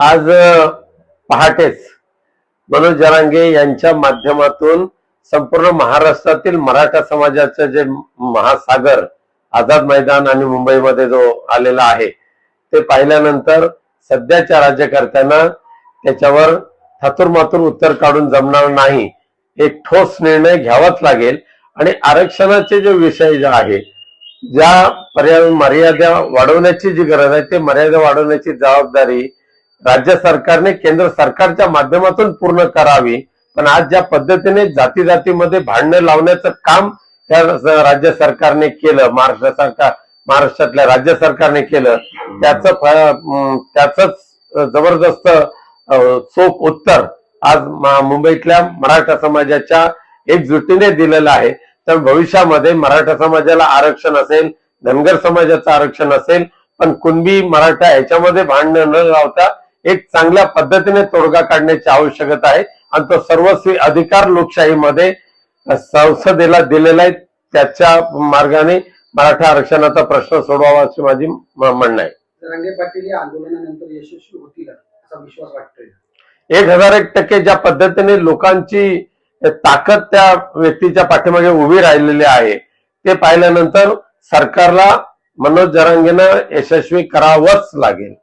आज पहाटेच मनोज जरांगे यांच्या माध्यमातून संपूर्ण महाराष्ट्रातील मराठा समाजाचं जे महासागर आझाद मैदान आणि मुंबईमध्ये जो आलेला आहे ते पाहिल्यानंतर सध्याच्या राज्यकर्त्यांना त्याच्यावर थातुरमातुर उत्तर काढून जमणार नाही एक ठोस निर्णय घ्यावाच लागेल. आणि आरक्षणाचे जे विषय जे आहे ज्या पर्याय मर्यादा वाढवण्याची जी गरज आहे ते मर्यादा वाढवण्याची जबाबदारी राज्य सरकारने केंद्र सरकारच्या माध्यमातून पूर्ण करावी. पण आज ज्या पद्धतीने जाती जातीमध्ये भांडणं लावण्याचं काम त्या राज्य सरकारने केलं महाराष्ट्र सरकार महाराष्ट्रातल्या राज्य सरकारने केलं त्याच त्याच जबरदस्त चोख उत्तर आज मुंबईतल्या मराठा समाजाच्या एकजुटीने दिलेलं आहे. तर भविष्यामध्ये मराठा समाजाला आरक्षण असेल धनगर समाजाचं आरक्षण असेल पण कुणबी मराठा याच्यामध्ये भांडण न लावता एक चांगल्या पद्धतीने तोडगा काढण्याची आवश्यकता आहे. आणि तो सर्वस्वी अधिकार लोकशाहीमध्ये संसदेला दिलेला आहे. त्याच्या मार्गाने मराठा आरक्षणाचा प्रश्न सोडवावा अशी माझी म्हणणं आहे. रंगे पाटील या आंदोलनानंतर यशस्वी होतील असा विश्वास वाटतोय. एक हजार एक टक्के ज्या पद्धतीने लोकांची ताकद त्या व्यक्तीच्या पाठीमागे उभी राहिलेली आहे ते पाहिल्यानंतर सरकारला मनोज जरांगेनं यशस्वी करावंच लागेल.